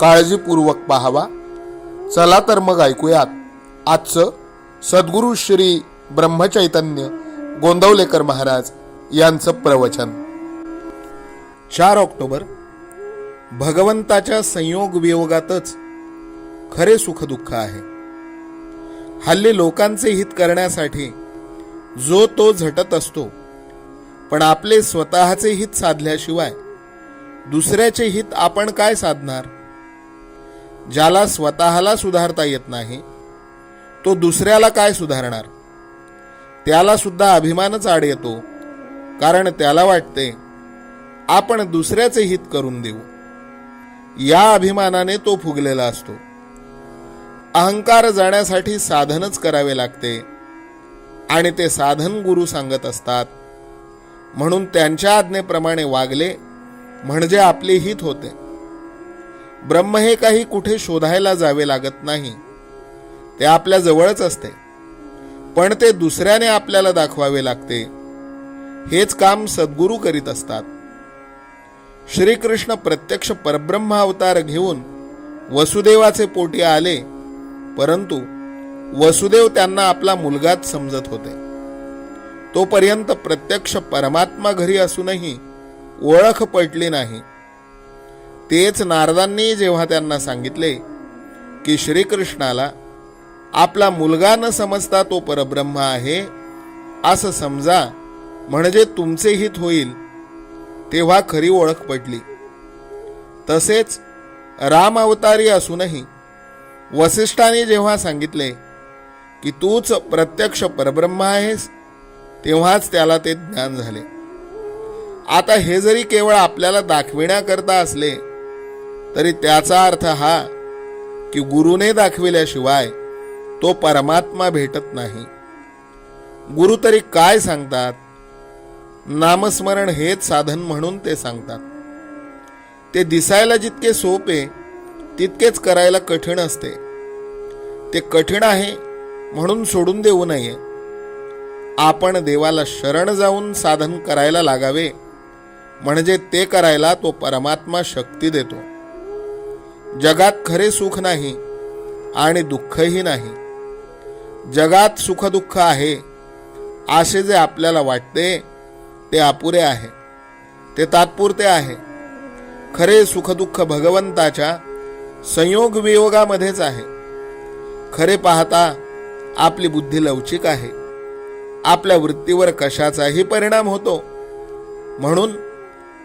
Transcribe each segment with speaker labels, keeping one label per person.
Speaker 1: काळजीपूर्वक पाहावा. चला तर मग ऐकूयात. आजचं सद्गुरू श्री ब्रह्मचैतन्य गोंदवलेकर महाराज यांचं प्रवचन. चार ऑक्टोबर. भगवंताच्या संयोग वियोगातच खरे सुखदुःख आहे. हल्ली लोकांचे हित करण्यासाठी जो तो झटत असतो पण आपले स्वतःचे हित साधल्याशिवाय दुसऱ्याचे हित आपण काय साधणार? ज्याला स्वतःला सुधारता येत नाही तो दुसऱ्याला काय सुधारणार? त्याला सुद्धा अभिमानच आड येतो कारण त्याला वाटते आपण दुसऱ्याचे हित करून देऊ. या अभिमानाने तो फुगलेला असतो. अहंकार जाण्यासाठी साधनच करावे लागते आणि ते साधन गुरु सांगत असतात. म्हणून त्यांच्या आज्ञेप्रमाणे वागले म्हणजे आपले हित होते. ब्रह्म हे काही कुठे शोधायला जावे लागत नाही. ते आपल्या जवळच असते. पण ते दुसऱ्याने आपल्याला दाखवावे लागते. हेच काम सद्गुरू करीत असतात. श्रीकृष्ण प्रत्यक्ष परब्रह्म अवतार घेऊन वसुदेवाचे पोटी आले परंतु वसुदेव त्यांना आपला मुलगाच समजत होते. तोपर्यंत प्रत्यक्ष परमात्मा घरी असूनही ओळख पटली नाही. तेच नारदांनी जेव्हा त्यांना सांगितले की श्रीकृष्णाला आपला मुलगा न समजता तो परब्रह्म आहे असं समजा म्हणजे तुमचे हित होईल तेव्हा खरी ओळख पडली तसेच राम अवतारी असूनही वसिष्ठाने जेव्हा सांगितले की तूच प्रत्यक्ष परब्रह्म आहेस तेव्हाच त्याला ते ज्ञान झाले. आता हे जरी केवळ आपल्याला दाखविण्याकरता असले तरी त्याचा अर्थ हा की गुरुने दाखविल्याशिवाय तो परमात्मा भेटत नाही. गुरु तरी काय सांगतात? नामस्मरण हेच साधन म्हणून ते सांगतात. ते दिसायला जितके सोपे तितकेच करायला कठीण असते. ते कठीण आहे म्हणून सोडून देऊ नये. आपण देवाला शरण जाऊन साधन करायला लागावे म्हणजे ते करायला तो परमात्मा शक्ती देतो. जगात खरे सुख नाही आणि दुःखही नाही. जगात सुखदुःख आहे असे जे आपल्याला वाटते ते अपुरे आहे ते तात्पुरते आहे. खरे सुखदुःख भगवंताच्या संयोग वियोगामध्येच आहे. खरे पाहता आपली बुद्धी लवचिक आहे. आपल्या वृत्तीवर कशाचाही परिणाम होतो. म्हणून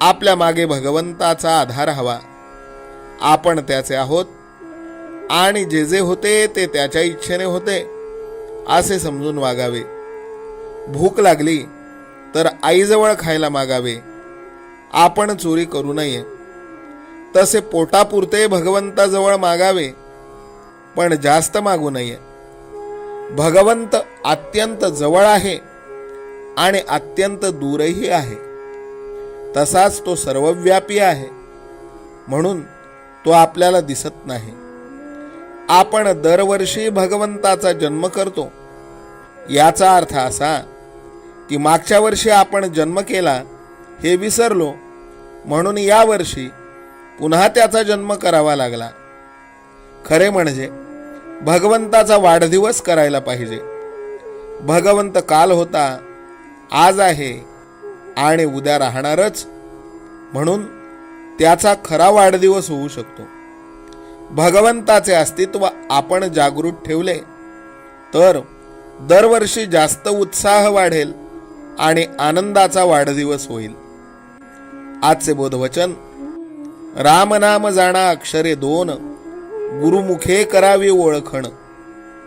Speaker 1: आपल्या मागे भगवंताचा आधार हवा. आपण त्याचे आहोत. आणि जे जे होते ते त्याच्या इच्छेने होते. असे समजून वागावे. भूक लागली तर आईजवळ खायला मागावे. आपण चोरी करू नये. तसे पोटापुरते भगवंताजवळ मागावे. पण जास्त मागू नये. भगवंत अत्यंत जवळ आहे आणि अत्यंत दूरही आहे. तसाच तो सर्वव्यापी आहे. म्हणून तो आपल्याला दिसत नाही. आपण दरवर्षी भगवंताचा जन्म करतो. याचा अर्थ असा की मागच्या वर्षी आपण जन्म केला हे विसरलो म्हणून यावर्षी पुन्हा त्याचा जन्म करावा लागला. खरे म्हणजे भगवंताचा वाढदिवस करायला पाहिजे. भगवंत काल होता आज आहे आणि उद्या राहणारच. म्हणून त्याचा खरा वाढदिवस होऊ शकतो. भगवंताचे अस्तित्व आपण जागृत ठेवले तर दरवर्षी जास्त उत्साह वाढेल आणि आनंदाचा वाढदिवस होईल. आजचे बोधवचन रामनाम जाणा अक्षरे दोन गुरुमुखे करावी ओळखण.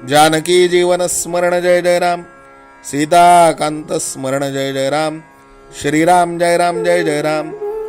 Speaker 1: जानकी जीवन स्मरण जय जय राम सीताकांत स्मरण जय जय राम श्रीराम जय राम जय जय राम.